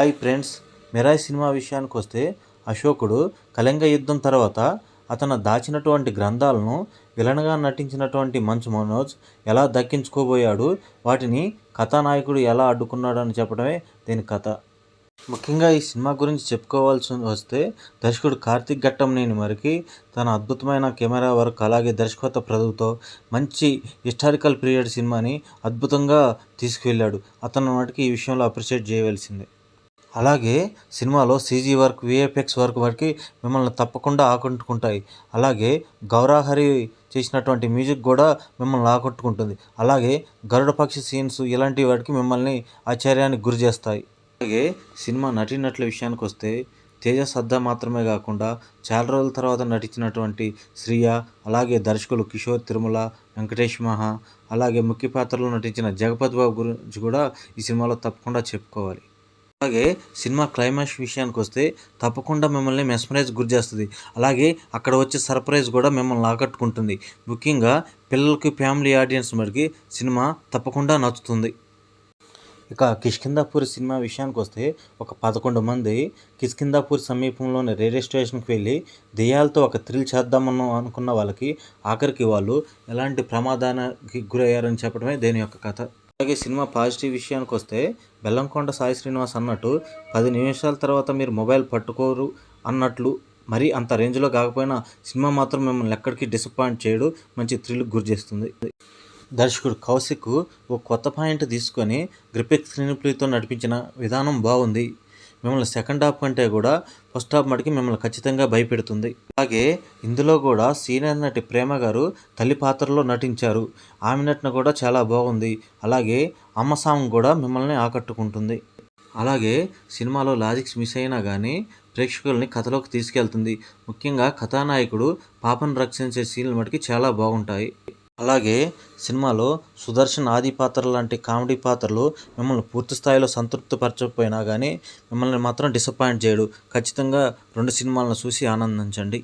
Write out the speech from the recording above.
Hi friends Mirai cinema విషయానికి వస్తే అశోకుడు కళింగ యుద్ధం తర్వాత అతను దాచినటువంటి గ్రంథాలను విలన్గా నటించినటువంటి మంచు మనోజ్ ఎలా దక్కించుకోబోయాడు వాటిని కథానాయకుడు ఎలా అడ్డుకున్నాడు అని చెప్పడమే దీని కథ. ముఖ్యంగా ఈ సినిమా గురించి చెప్పుకోవాల్సి వస్తే దర్శకుడు కార్తిక్ ఘట్టంనేని మరికి తన అద్భుతమైన కెమెరా వర్క్ అలాగే దర్శకత్వ ప్రభుతో మంచి హిస్టారికల్ పీరియడ్ సినిమాని అద్భుతంగా తీసుకువెళ్ళాడు. అతను వాటికి ఈ విషయంలో అప్రిషియేట్ చేయవలసిందే. అలాగే సినిమాలో సీజీ వర్క్ విఎఫ్ఎక్స్ వర్క్ వరకు మిమ్మల్ని తప్పకుండా ఆకట్టుకుంటాయి. అలాగే గౌరాహరి చేసినటువంటి మ్యూజిక్ కూడా మిమ్మల్ని ఆకట్టుకుంటుంది. అలాగే గరుడ పక్షి సీన్స్ ఇలాంటి వాటికి మిమ్మల్ని ఆశ్చర్యానికి గురి చేస్తాయి. అలాగే సినిమా నటీనటుల విషయానికి వస్తే తేజ సద్దా మాత్రమే కాకుండా చాలా రోజుల తర్వాత నటించినటువంటి శ్రియ అలాగే దర్శకులు కిషోర్ తిరుమల వెంకటేష్ మహా అలాగే ముఖ్య పాత్రలో నటించిన జగపతి బాబు గురించి కూడా ఈ సినిమాలో తప్పకుండా చెప్పుకోవాలి. అలాగే సినిమా క్లైమాక్స్ విషయానికి వస్తే తప్పకుండా మిమ్మల్ని మెస్మరైజ్ గురి చేస్తుంది. అలాగే అక్కడ వచ్చే సర్ప్రైజ్ కూడా మిమ్మల్ని ఆకట్టుకుంటుంది ముఖ్యంగా పిల్లలకి ఫ్యామిలీ ఆడియన్స్ మరికి సినిమా తప్పకుండా నచ్చుతుంది. ఇక కిష్కిందాపూర్ సినిమా విషయానికి వస్తే ఒక పదకొండు మంది కిష్కిందాపూర్ సమీపంలోని రైల్వే స్టేషన్కి వెళ్ళి దెయ్యాలతో ఒక థ్రిల్ చేద్దామని అనుకున్న వాళ్ళకి ఆఖరికి వాళ్ళు ఎలాంటి ప్రమాదానికి గురయ్యారని చెప్పడమే దీని యొక్క కథ. అలాగే సినిమా పాజిటివ్ విషయానికి వస్తే బెల్లంకొండ సాయి శ్రీనివాస్ అన్నట్టు పది నిమిషాల తర్వాత మీరు మొబైల్ పట్టుకోరు అన్నట్లు మరి అంత రేంజ్లో కాకపోయినా సినిమా మాత్రం మిమ్మల్ని ఎక్కడికి డిసప్పాయింట్ చేయడు మంచి థ్రిల్ గురి చేస్తుంది. దర్శకుడు కౌశిక్ ఓ కొత్త పాయింట్ తీసుకొని గ్రిపిక్ స్క్రీన్ ప్లేతో నడిపించిన విధానం బాగుంది. మిమ్మల్ని సెకండ్ హాఫ్ కంటే కూడా ఫస్ట్ హాఫ్ మటుకి మిమ్మల్ని ఖచ్చితంగా భయపెడుతుంది. అలాగే ఇందులో కూడా సీనియర్ నటి ప్రేమ గారు తల్లి పాత్రలో నటించారు. ఆమె నటన కూడా చాలా బాగుంది. అలాగే అమ్మ సాంగ్ కూడా మిమ్మల్ని ఆకట్టుకుంటుంది. అలాగే సినిమాలో లాజిక్స్ మిస్ అయినా కానీ ప్రేక్షకుల్ని కథలోకి తీసుకెళ్తుంది. ముఖ్యంగా కథానాయకుడు పాపను రక్షించే సీన్లు మటుకి చాలా బాగుంటాయి. అలాగే సినిమాలో సుదర్శన్ ఆది పాత్ర లాంటి కామెడీ పాత్రలు మిమ్మల్ని పూర్తి స్థాయిలో సంతృప్తిపరచకపోయినా కానీ మిమ్మల్ని మాత్రం డిసప్పాయింట్ చేయడు. ఖచ్చితంగా రెండు సినిమాలను చూసి ఆనందించండి.